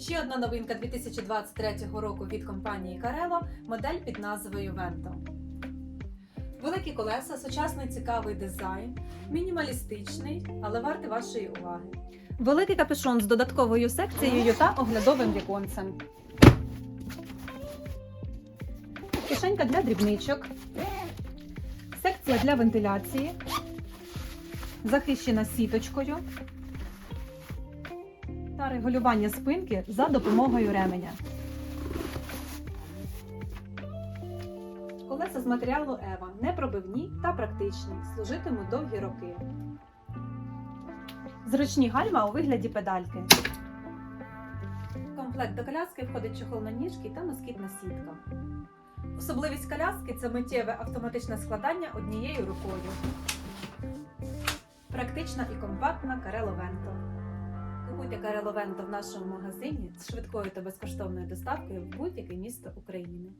Ще одна новинка 2023 року від компанії Carello – модель під назвою Vento. Великі колеса, сучасний цікавий дизайн, мінімалістичний, але вартий вашої уваги. Великий капюшон з додатковою секцією та оглядовим віконцем. Кишенька для дрібничок. Секція для вентиляції. Захищена сіточкою. Та регулювання спинки за допомогою ременя. Колеса з матеріалу Ева непробивні та практичні, служитимуть довгі роки. Зручні гальма у вигляді педальки. Комплект до коляски входить чохол на ніжки та москітна сітка. Особливість коляски це миттєве автоматичне складання однією рукою. Практична і компактна Carello Vento. Купуйте Vento в нашому магазині з швидкою та безкоштовною доставкою в будь-яке місто України.